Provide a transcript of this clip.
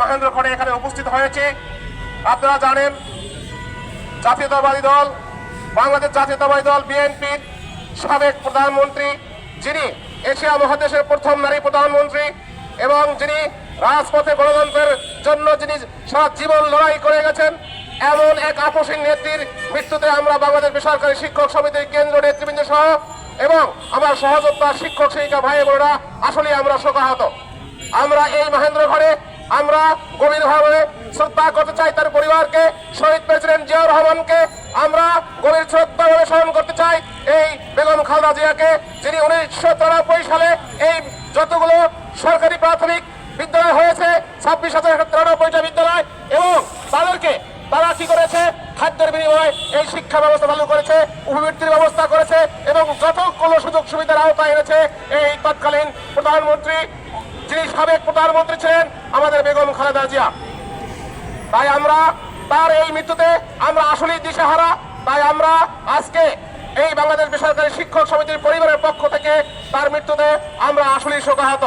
মহেন্দ্রক্ষণে এখানে উপস্থিত হয়েছে। আপনারা জানেন, জাতীয়তাবাদী দল, বাংলাদেশ জাতীয়তাবাদী দল, বিএনপির সাবেক প্রধানমন্ত্রী, যিনি এশিয়া মহাদেশের প্রথম নারী প্রধানমন্ত্রী এবং যিনি রাজপথে গণতন্ত্রের জন্য যিনি সারা জীবন লড়াই করে গেছেন, এমন এক আপসীন নেত্রীর মৃত্যুতে আমরা বাংলাদেশ বেসরকারি শিক্ষক সমিতির কেন্দ্র নেতৃবৃন্দ সহ এবং আমার সহযোদ্ধা শিক্ষক শিক্ষিকা ভাই বোনেরা আসলে আমরা শোকাহত। আমরা এই মহেন্দ্র ঘরে আমরা গভীরভাবে শ্রদ্ধা করতে চাই তার পরিবারকে, শহীদ প্রেসিডেন্ট জিয়াউর রহমানকে। আমরা গভীর শ্রদ্ধা ভাবে স্মরণ করতে চাই এই বেগম খালেদা জিয়াকে, যিনি উনিশশো তিরানব্বই সালে এই যতগুলো সরকারি প্রাথমিক বিদ্যালয় হয়েছে, ছাব্বিশ হাজার তিরানব্বইটা বিদ্যালয়, এবং তাদেরকে তারা কি করেছে? খাদ্যের বিনিময়ে এই শিক্ষা ব্যবস্থা চালু করেছে, উপবৃত্তির ব্যবস্থা করেছে, এবং যতগুলো সুযোগ সুবিধার আওতায় এনেছে, এই তৎকালীন প্রধানমন্ত্রী যিনি সাবেক প্রধানমন্ত্রী ছিলেন, আমাদের বেগম খালেদা জিয়া। তাই আমরা তার এই মৃত্যুতে আমরা আসলেই দিশেহারা। তাই আমরা আজকে এই বাংলাদেশ বেসরকারি শিক্ষক সমিতির পরিবারের পক্ষ থেকে তার মৃত্যুতে আমরা আসলেই শোকাহত।